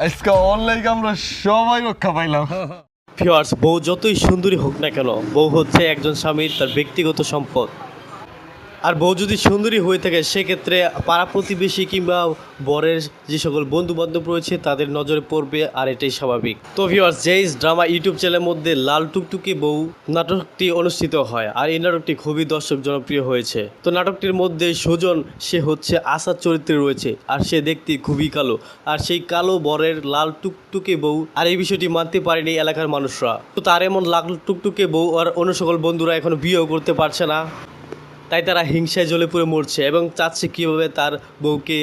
আজকে অনলাইন আমরা সবাই রক্ষা পাইলাম। ফিওয়ার্স বউ যতই সুন্দরী হোক না কেন, বউ হচ্ছে একজন স্বামীর তার ব্যক্তিগত সম্পদ। আর বউ যদি সুন্দরী হয়ে থাকে, সেক্ষেত্রে পাড়া প্রতিবেশী কিংবা বরের যে সকল বন্ধু বান্ধব রয়েছে, তাদের নজরে পড়বে আর এটাই স্বাভাবিক। তো ভিওয়ার্স জেইস ড্রামা ইউটিউব চ্যানেলের মধ্যে লাল টুকটুকি বউ নাটকটি অনুষ্ঠিত হয় আর এই নাটকটি খুবই দর্শক জনপ্রিয় হয়েছে। তো নাটকটির মধ্যে সুজন, সে হচ্ছে আসাদ চরিত্রে রয়েছে আর সে দেখতে খুবই কালো। আর সেই কালো বরের লাল টুকটুকে বউ, আর এই বিষয়টি মানতে পারেনি এলাকার মানুষরা। তো তার এমন লাল টুকটুকে বউ আর অন্য সকল বন্ধুরা এখন বিয়েও করতে পারছে না। তাই তারা হিংসায় জ্বলে পুড়ে মরছে এবং চাচ্ছে কীভাবে তার বউকে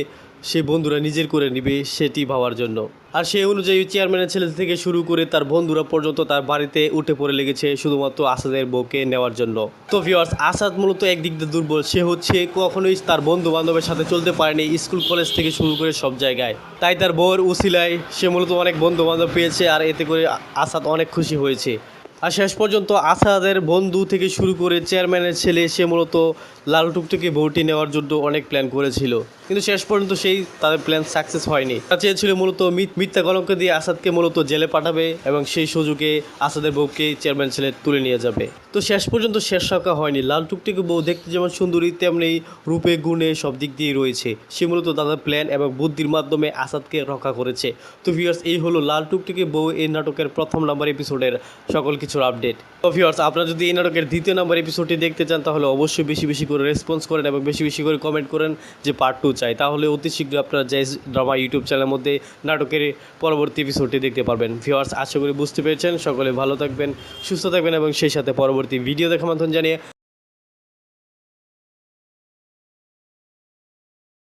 সে বন্ধুরা নিজের করে নেবে সেটি ভাবার জন্য। আর সেই অনুযায়ী চেয়ারম্যানের ছেলে থেকে শুরু করে তার বন্ধুরা পর্যন্ত তার বাড়িতে উঠে পড়ে লেগেছে শুধুমাত্র আসাদের বউকে নেওয়ার জন্য। তো ভিওয়ার্স আসাদ মূলত একদিক দিয়ে দুর্বল। সে হচ্ছে কখনোই তার বন্ধু বান্ধবের সাথে চলতে পারেনি স্কুল, কলেজ থেকে শুরু করে সব জায়গায়। তাই তার বউয়ের উসিলায় সে মূলত অনেক বন্ধু বান্ধব পেয়েছে আর এতে করে আসাদ অনেক খুশি হয়েছে। আর শেষ পর্যন্ত আসাদের বন্ধু থেকে শুরু করে চেয়ারম্যানের ছেলে সে মূলত লালটুক থেকে ভোটটি নেওয়ার জন্য অনেক প্ল্যান করেছিল। কিন্তু শেষ পর্যন্ত সেই তাদের প্ল্যান সাকসেস হয়নি। তারা চেয়েছিল মূলত মিথ- মিথ্যা কলঙ্ক দিয়ে আসাদকে মূলত জেলে পাঠাবে এবং সেই সুযোগে আসাদের বউকে চেয়ারম্যান ছেলে তুলে নিয়ে যাবে। তো শেষ পর্যন্ত শেষ রক্ষা হয়নি। লাল টুকটুকি বউ দেখতে যেমন সুন্দরী, তেমনি রূপে, গুণে সব দিক দিয়ে রয়েছে। সে মূলত তাদের প্ল্যান এবং বুদ্ধির মাধ্যমে আসাদকে রক্ষা করেছে। তো ভিউয়ার্স এই হলো লাল টুকটুকি বউ এই নাটকের প্রথম নাম্বার এপিসোডের সকল কিছুর আপডেট তো ভিউয়ার্স আপনারা যদি এই নাটকের দ্বিতীয় নাম্বার এপিসোডটি দেখতে চান, তাহলে অবশ্যই বেশি বেশি করে রেসপন্স করেন এবং বেশি বেশি করে কমেন্ট করেন যে পার্ট টু চাই, তাহলে অতি শীঘ্রই আপনারা জাইজ ড্রামা ইউটিউব চ্যানেলের মধ্যে নাটকের পরবর্তী এপিসোডটি দেখতে পারবেন। ভিউয়ার্স আশা করি বুঝতে পেরেছেন। সকলে ভালো থাকবেন, সুস্থ থাকবেন এবং সেই সাথে পরবর্তী ভিডিও দেখা মাধ্যম জানিয়ে